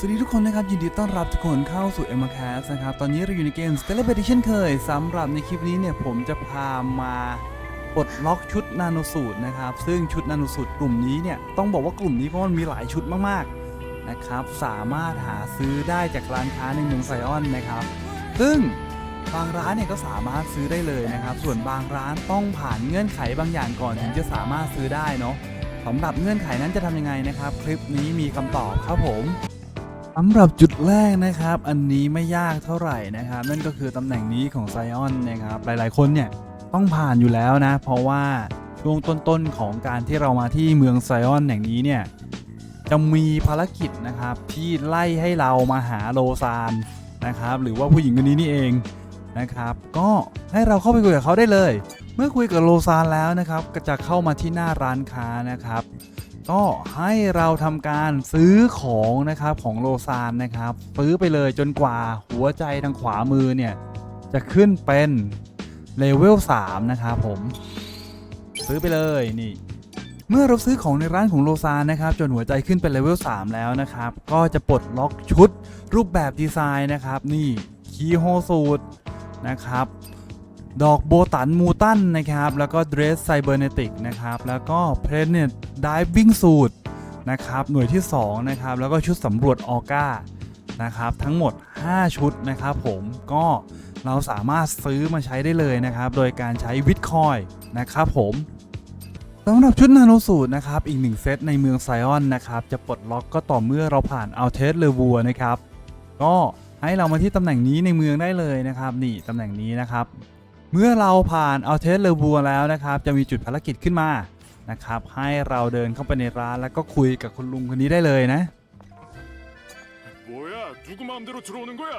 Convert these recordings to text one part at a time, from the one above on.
สวัสดีทุกคนนะครับ ยินดีต้อนรับทุกคนเข้าสู่ m อ c a s นะครับ ตอนนี้เราอยู่ในเกม s t e l l a r b a t เช่นเคยสำหรับในคลิปนี้เนี่ย ผมจะพามาปลดล็อกชุดนาโนสูตรนะครับ ซึ่งชุดนาโนสูตรกลุ่มนี้เนี่ย ต้องบอกว่ากลุ่มนี้เพราะมันมีหลายชุดมากๆนะครับ สามารถหาซื้อได้จากร้านค้าในเมืองไซออนนะครับ ซึ่งบางร้านเนี่ยก็สามารถซื้อได้เลยนะครับ ส่วนบางร้านต้องผ่านเงื่อนไขบางอย่างก่อนถึงจะสามารถซื้อได้เนาะสำหรับเงื่อนไขนั้นจะทำยังไงนะครับ คลิปนี้มีคำตอบครับผม สำหรับจุดแรกนะครับ อันนี้ไม่ยากเท่าไหร่นะครับ นั่นก็คือตำแหน่งนี้ของไซออนนะครับ หลายๆคนเนี่ยต้องผ่านอยู่แล้วนะ เพราะว่าช่วงต้นๆของการที่เรามาที่เมืองไซออนแห่งนี้เนี่ยจะมีภารกิจนะครับที่ไล่ให้เรามาหาโลซานนะครับ หรือว่าผู้หญิงคนนี้นี่เองนะครับ ก็ให้เราเข้าไปคุยกับเขาได้เลย เมื่อคุยกับโลซานแล้วนะครับ ก็จะเข้ามาที่หน้าร้านค้านะครับ ก็ให้เราทำการซื้อของนะครับของโลซานนะครับซื้อไปเลยจนกว่าหัวใจทางขวามือเนี่ย จะขึ้นเป็นเลเวล3นะครับผมซื้อไปเลยนี่เมื่อเราซื้อของในร้านของโลซานนะครับ จนหัวใจขึ้นเป็นเลเวล3แล้วนะครับ ก็จะปลดล็อกชุดรูปแบบดีไซน์นะครับ นี่คีโฮสูตรนะครับ ดอกโบตันมูตันนะครับ แล้วก็เดรสไซเบอร์เนติกนะครับ แล้วก็เพลเนตดิวิ่งสูตรนะครับ หน่วยที่ 2 นะครับ แล้วก็ชุดสำรวจออก้านะครับ ทั้งหมด 5 ชุดนะครับผมก็เราสามารถซื้อมาใช้ได้เลยนะครับ โดยการใช้วิตคอยนะครับผมสำหรับชุดนาโนสูตรนะครับ อีกหนึ่งเซตในเมืองไซออนนะครับ จะปลดล็อกก็ต่อเมื่อเราผ่านเอัลเทสเลวัวนะครับ ก็ให้เรามาที่ตำแหน่งนี้ในเมืองได้เลยนะครับ นี่ตำแหน่งนี้นะครับ เมื่อเราผ่านอัลเทสเลวัวแล้วนะครับ จะมีจุดภารกิจขึ้นมานะครับ ให้เราเดินเข้าไปในร้านแล้วก็คุยกับคุณลุงคนนี้ได้เลยนะ 뭐야 누구 마음대로 들어오는 거야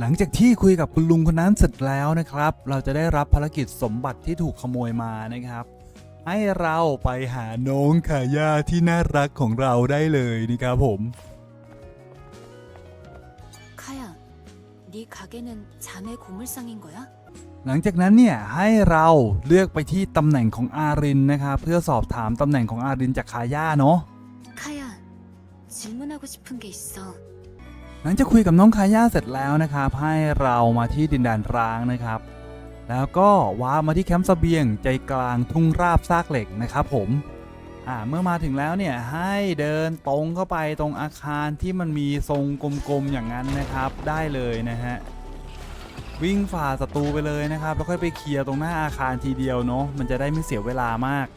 หลังจากที่คุยกับคุณลุงคนนั้นเสร็จแล้วนะครับ เราจะได้รับภารกิจสมบัติที่ถูกขโมยมานะครับ ให้เราไปหาน้องขายาที่น่ารักของเราได้เลยนะครับผม 카야, 네 가게는 자매 고물상인 거야? หลังจากนั้นเนี่ยให้เราเลือกไปที่ตำแหน่งของอารินนะครับ เพื่อสอบถามตำแหน่งของอารินจากคาย่าเนาะ 카야, 질문하고 싶은 게 있어. หลังจากคุยกับน้องคาย่าเสร็จแล้วนะครับ ให้เรามาที่ดินแดนร้างนะครับ แล้วก็ว้าร์ปมาที่แคมป์เสบียงใจกลางทุ่งราบซากเหล็กนะครับผมอ่าเมื่อมาถึงแล้วเนี่ยให้เดินตรงเข้าไปตรงอาคารที่มันมีทรงกลมๆอย่างนั้นนะครับ ได้เลยนะฮะ วิ่งฝ่าศัตรูไปเลยนะครับ แล้วค่อยไปเคลียร์ตรงหน้าอาคารทีเดียวเนาะมันจะได้ไม่เสียเวลามาก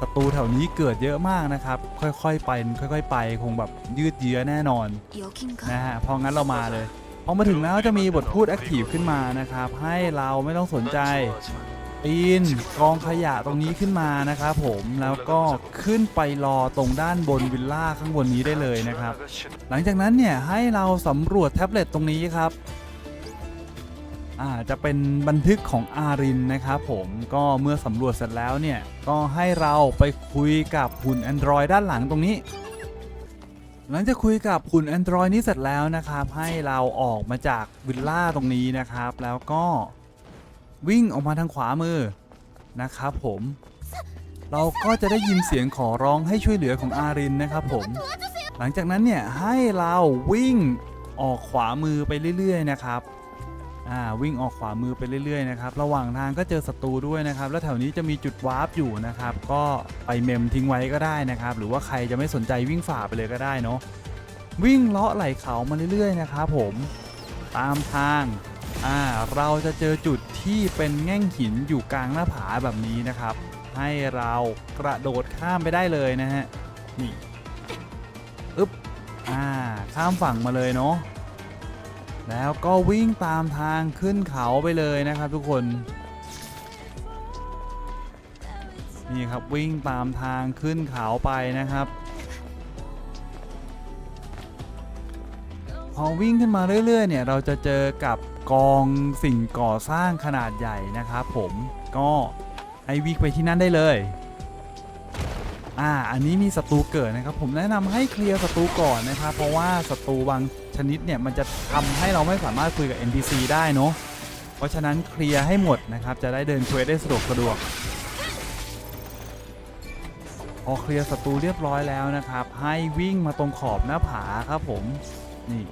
ศัตรูแถวนี้เกิดเยอะมากนะครับ ค่อยๆ ไปค่อย ๆ ไปคงแบบยืดเยื้อแน่นอนนะฮะพองั้นเรามาเลยพอมาถึงแล้วจะมีบทพูดแอคทีฟขึ้นมานะครับ ให้เราไม่ต้องสนใจปีนกองขยะตรงนี้ขึ้นมานะครับผมแล้วก็ขึ้นไปรอตรงด้านบนวิลล่าข้างบนนี้ได้เลยนะครับ หลังจากนั้นเนี่ยให้เราสำรวจแท็บเล็ตตรงนี้ครับ จะเป็นบันทึกของอารินนะครับผมก็เมื่อสำรวจเสร็จแล้วเนี่ย ก็ให้เราไปคุยกับหุ่น Android ด้านหลังตรงนี้ หลังจากคุยกับหุ่น Android นี้เสร็จแล้วนะครับ ให้เราออกมาจากวิลล่าตรงนี้นะครับ แล้วก็วิ่งออกมาทางขวามือนะครับผม เราก็จะได้ยินเสียงขอร้องให้ช่วยเหลือของอารินนะครับผม หลังจากนั้นเนี่ยให้เราวิ่งออกขวามือไปเรื่อย ๆ นะครับ อ่าวิ่งออกขวามือไปเรื่อยๆนะครับระหว่างทางก็เจอศัตรูด้วยนะครับ แล้วแถวนี้จะมีจุดวาร์ปอยู่นะครับ ก็ไปเมมทิ้งไว้ก็ได้นะครับ หรือว่าใครจะไม่สนใจวิ่งฝ่าไปเลยก็ได้เนาะวิ่งเลาะไหล่เขามาเรื่อยๆนะครับผมตามทางอ่าเราจะเจอจุดที่เป็นแง่งหินอยู่กลางหน้าผาแบบนี้นะครับ ให้เรากระโดดข้ามไปได้เลยนะฮะนี่อึ๊บอ่าข้ามฝั่งมาเลยเนาะ แล้วก็วิ่งตามทางขึ้นเขาไปเลยนะครับทุกคน นี่ครับวิ่งตามทางขึ้นเขาไปนะครับ พอวิ่งขึ้นมาเรื่อยๆเนี่ยเราจะเจอกับกองสิ่งก่อสร้างขนาดใหญ่นะครับผมก็ให้วิ่งไปที่นั่นได้เลย อ่าอันนี้มีศัตรูเกิดนะครับ ผมแนะนำให้เคลียร์ศัตรูก่อนนะครับเพราะว่าศัตรูบางชนิดเนี่ยมันจะทำให้เราไม่สามารถคุยกับ NPC ได้เนาะเพราะฉะนั้นเคลียร์ให้หมดนะครับจะได้เดินเควสได้สะดวกสะดวกพอเคลียร์ศัตรูเรียบร้อยแล้วนะครับ ให้วิ่งมาตรงขอบหน้าผาครับผมนี่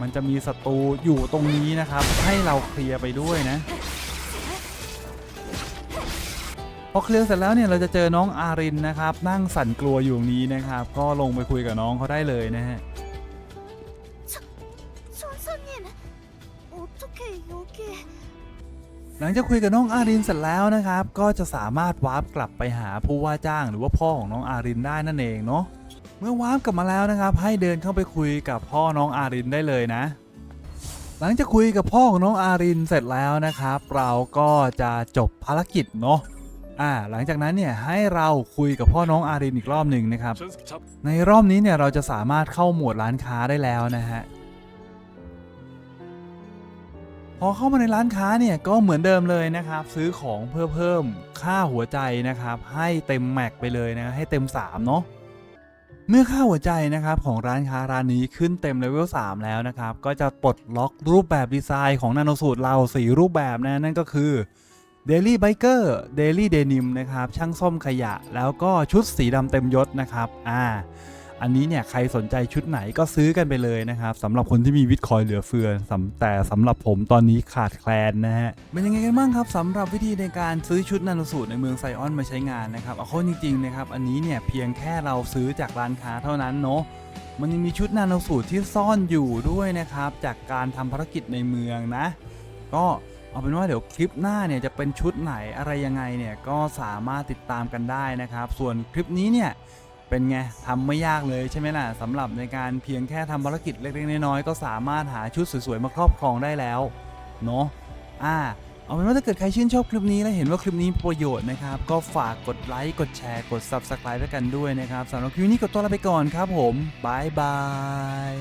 มันจะมีศัตรูอยู่ตรงนี้นะครับ ให้เราเคลียร์ไปด้วยนะ พอเคลียร์เสร็จแล้วเนี่ยเราจะเจอน้องอารินนะครับ นั่งสั่นกลัวอยู่นี้นะครับ ก็ลงไปคุยกับน้องเขาได้เลยนะฮะหลังจากคุยกับน้องอารินเสร็จแล้วนะครับ ก็จะสามารถวาร์ปกลับไปหาผู้ว่าจ้างหรือว่าพ่อของน้องอารินได้นั่นเองเนาะเมื่อวาร์ปกลับมาแล้วนะครับ ให้เดินเข้าไปคุยกับพ่อน้องอารินได้เลยนะ หลังจากคุยกับพ่อของน้องอารินเสร็จแล้วนะครับ เราก็จะจบภารกิจเนาะ อ่าหลังจากนั้นเนี่ยให้เราคุยกับพ่อน้องอารินอีกรอบหนึ่งนะครับ전 잡. ในรอบนี้เนี่ยเราจะสามารถเข้าโหมวดร้านค้าได้แล้วนะฮะพอเข้ามาในร้านค้าเนี่ยก็เหมือนเดิมเลยนะครับ ซื้อของเพื่อเพิ่มค่าหัวใจนะครับ ให้เต็มแม็กไปเลยนะให้เต็ม 3 เนาะเมื่อค่าหัวใจนะครับของร้านค้าร้านนี้ขึ้นเต็มเลเวล3แล้วนะครับ ก็จะปลดล็อกรูปแบบดีไซน์ของนาโนสูตรเรา 4 รูปแบบนะนั่นก็คือ Daily Biker Daily Denim นะครับ ช่างซ่อมขยะ แล้วก็ชุดสีดำเต็มยศนะครับ อ่า อันนี้เนี่ยใครสนใจชุดไหนก็ซื้อกันไปเลยนะครับสำหรับคนที่มีวิตคอยเหลือเฟือแต่สำหรับผมตอนนี้ขาดแคลนนะฮะ เป็นยังไงกันบ้างครับสำหรับวิธีในการซื้อชุดนาโนสูตรในเมืองไซออนมาใช้งานนะครับ เอาเข้าจริงๆนะครับ อันนี้เนี่ยเพียงแค่เราซื้อจากร้านค้าเท่านั้นเนาะมันยังมีชุดนาโนสูตรที่ซ่อนอยู่ด้วยนะครับ จากการทำภารกิจในเมืองนะ ก็ เอาเป็นว่าเดี๋ยวคลิปหน้าเนี่ยจะเป็นชุดไหนอะไรยังไงเนี่ยก็สามารถติดตามกันได้นะครับ ส่วนคลิปนี้เนี่ยเป็นไงทำไม่ยากเลยใช่ไหมล่ะสำหรับในการเพียงแค่ทำภารกิจเล็กๆน้อยๆก็สามารถหาชุดสวยๆมาครอบครองได้แล้วเนาะอ่าเอาเป็นว่าถ้าเกิดใครชื่นชอบคลิปนี้และเห็นว่าคลิปนี้ประโยชน์นะครับ ก็ฝากกดไลค์กดแชร์กด Subscribe ไว้กันด้วยนะครับสำหรับคลิปนี้กดตัวลาไปก่อนครับผมบายบาย